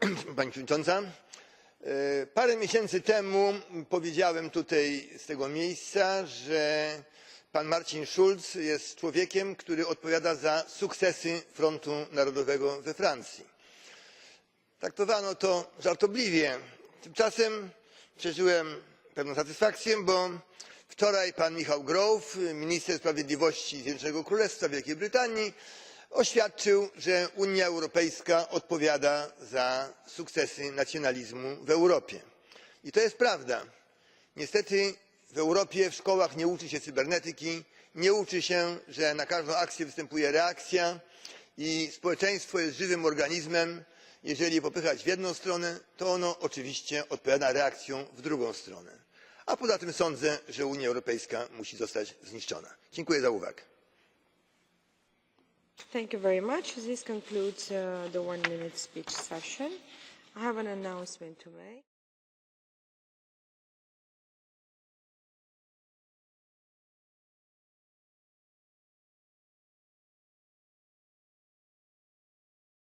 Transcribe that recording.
Pani, przewodnicząca. E, Parę miesięcy temu powiedziałem tutaj z tego miejsca, że pan Marcin Schulz jest człowiekiem, który odpowiada za sukcesy Frontu Narodowego we Francji. Traktowano to żartobliwie. Tymczasem przeżyłem pewną satysfakcję, bo wczoraj pan Michał Gove, minister sprawiedliwości Zjednoczonego Królestwa Wielkiej Brytanii, oświadczył, że Unia Europejska odpowiada za sukcesy nacjonalizmu w Europie. I to jest prawda. Niestety w Europie w szkołach nie uczy się cybernetyki, nie uczy się, że na każdą akcję występuje reakcja i społeczeństwo jest żywym organizmem. Jeżeli je popychać w jedną stronę, to ono oczywiście odpowiada reakcją w drugą stronę. A poza tym sądzę, że Unia Europejska musi zostać zniszczona. Dziękuję za uwagę. Thank you very much. This concludes uh, the one-minute speech session. I have an announcement to make.